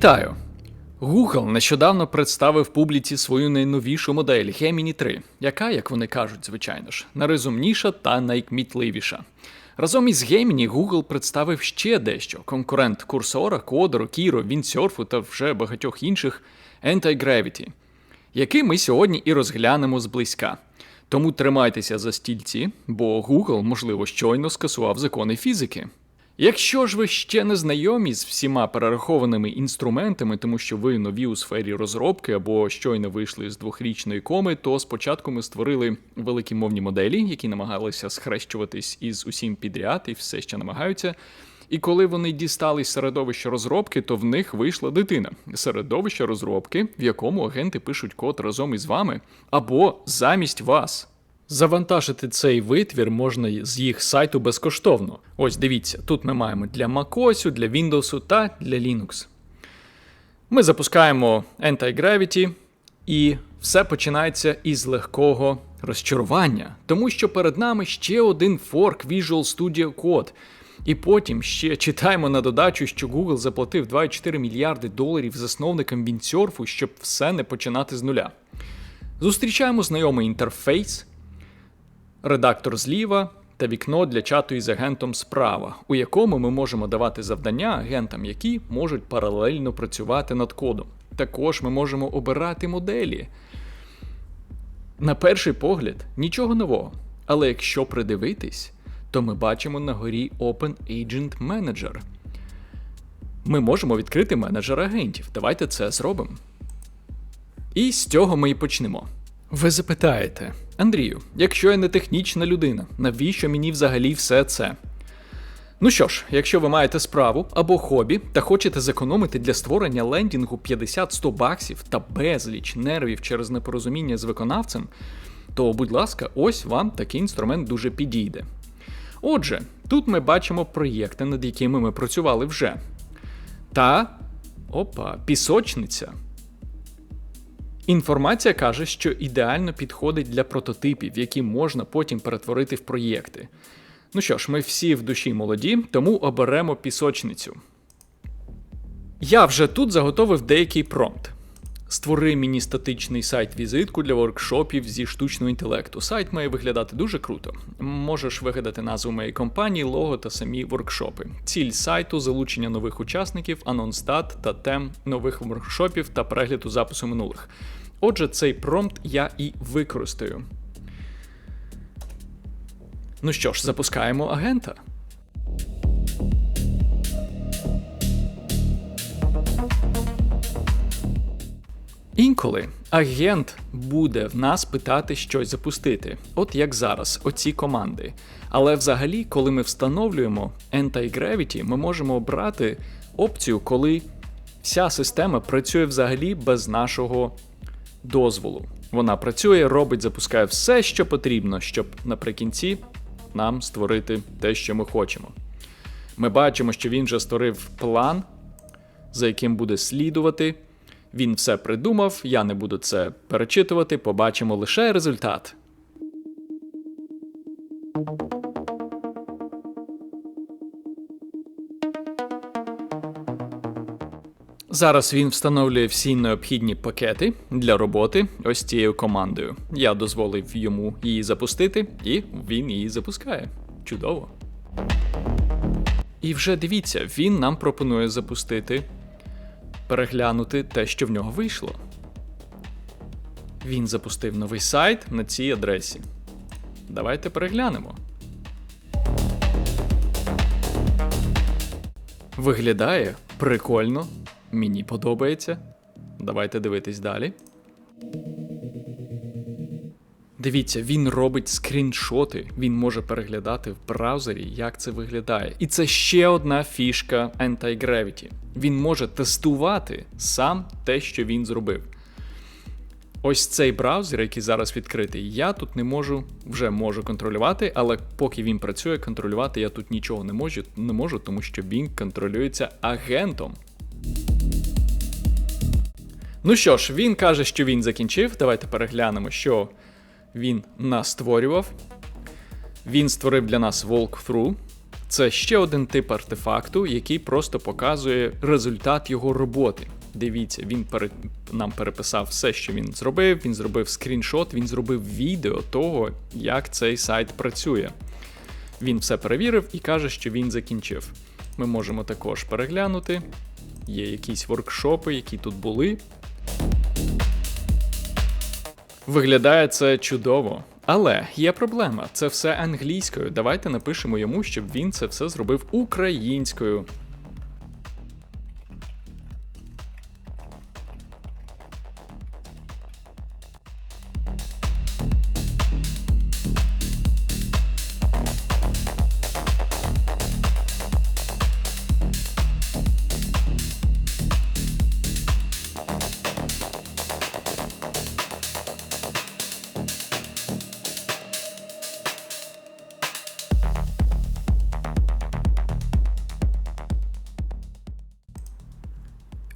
Вітаю! Google нещодавно представив публіці свою найновішу модель Gemini 3, яка, як вони кажуть, звичайно ж, найрозумніша та найкмітливіша. Разом із Gemini Google представив ще дещо: конкурент курсора, кодеру, Kiro, Windsurf та вже багатьох інших Anti-Gravity, який ми сьогодні і розглянемо зблизька. Тому тримайтеся за стільці, бо Google, можливо, щойно скасував закони фізики. Якщо ж ви ще не знайомі з всіма перерахованими інструментами, тому що ви нові у сфері розробки або щойно вийшли з двохрічної коми, то спочатку ми створили великі мовні моделі, які намагалися схрещуватись із усім підряд і все ще намагаються. І коли вони дістались середовища розробки, то в них вийшла дитина. Середовище розробки, в якому агенти пишуть код разом із вами або замість вас. Завантажити цей витвір можна з їх сайту безкоштовно. Ось дивіться, тут ми маємо для macOS, для Windows та для Linux. Ми запускаємо Anti-Gravity, і все починається із легкого розчарування, тому що перед нами ще один форк Visual Studio Code. І потім ще читаємо на додачу, що Google заплатив 2,4 мільярди доларів засновникам Windsurf, щоб все не починати з нуля. Зустрічаємо знайомий інтерфейс редактор зліва та вікно для чату із агентом справа, у якому ми можемо давати завдання агентам, які можуть паралельно працювати над кодом. Також ми можемо обирати моделі. На перший погляд, нічого нового. Але якщо придивитись, то ми бачимо на горі Open Agent Manager. Ми можемо відкрити менеджер агентів. Давайте це зробимо. І з цього ми і почнемо. Ви запитаєте, Андрію, якщо я не технічна людина, навіщо мені взагалі все це? Ну що ж, якщо ви маєте справу або хобі та хочете зекономити для створення лендінгу 50-100 баксів та безліч нервів через непорозуміння з виконавцем, то, будь ласка, ось вам такий інструмент дуже підійде. Отже, тут ми бачимо проєкти, над якими ми працювали вже. Та опа, пісочниця. Інформація каже, що ідеально підходить для прототипів, які можна потім перетворити в проєкти. Ну що ж, ми всі в душі молоді, тому оберемо пісочницю. Я вже тут заготовив деякий промпт. Створи мені статичний сайт-візитку для воркшопів зі штучного інтелекту. Сайт має виглядати дуже круто. Можеш вигадати назву моєї компанії, лого та самі воркшопи. Ціль сайту залучення нових учасників, анонс дат та тем нових воркшопів та перегляду запису минулих. Отже, цей промпт я і використаю. Ну що ж, запускаємо агента. Інколи агент буде в нас питати щось запустити, от як зараз, оці команди. Але взагалі, коли ми встановлюємо Anti-Gravity, ми можемо обрати опцію, коли вся система працює взагалі без нашого дозволу. Вона працює, робить, запускає все, що потрібно, щоб наприкінці нам створити те, що ми хочемо. Ми бачимо, що він вже створив план, за яким буде слідувати. Він все придумав, я не буду це перечитувати, побачимо лише результат. Зараз він встановлює всі необхідні пакети для роботи ось цією командою. Я дозволив йому її запустити, і він її запускає. Чудово. І вже дивіться, він нам пропонує запустити, переглянути те, що в нього вийшло. Він запустив новий сайт на цій адресі. Давайте переглянемо. Виглядає прикольно. Мені подобається. Давайте дивитись далі. Дивіться, він робить скріншоти, він може переглядати в браузері, як це виглядає. І це ще одна фішка Anti-Gravity. Він може тестувати сам те, що він зробив. Ось цей браузер, який зараз відкритий, я тут не можу вже можу контролювати, але поки він працює, контролювати я тут нічого не можу, не можу, тому що він контролюється агентом. Ну що ж, він каже, що він закінчив. Давайте переглянемо, що він настворював. Він створив для нас walkthrough. Це ще один тип артефакту, який просто показує результат його роботи. Дивіться, він пере... нам переписав все, що він зробив. Він зробив скріншот, він зробив відео того, як цей сайт працює. Він все перевірив і каже, що він закінчив. Ми можемо також переглянути. Є якісь воркшопи, які тут були. Виглядає це чудово. Але є проблема, це все англійською. Давайте напишемо йому, щоб він це все зробив українською.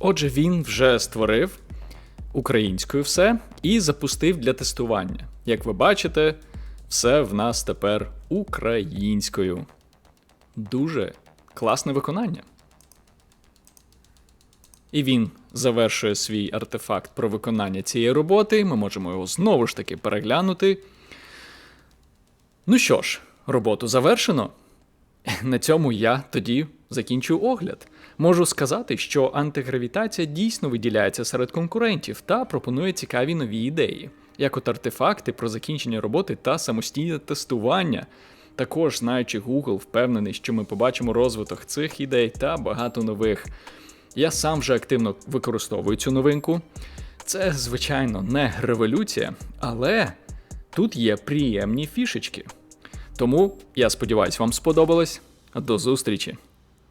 Отже, він вже створив українською все і запустив для тестування. Як ви бачите, все в нас тепер українською. Дуже класне виконання. І він завершує свій артефакт про виконання цієї роботи. Ми можемо його знову ж таки переглянути. Ну що ж, роботу завершено. На цьому я тоді закінчу огляд. Можу сказати, що антигравітація дійсно виділяється серед конкурентів та пропонує цікаві нові ідеї, як от артефакти про закінчення роботи та самостійне тестування. Також, знаючи Google, впевнений, що ми побачимо розвиток цих ідей та багато нових. Я сам вже активно використовую цю новинку. Це, звичайно, не революція, але тут є приємні фішечки. Тому я сподіваюся, вам сподобалось. До зустрічі!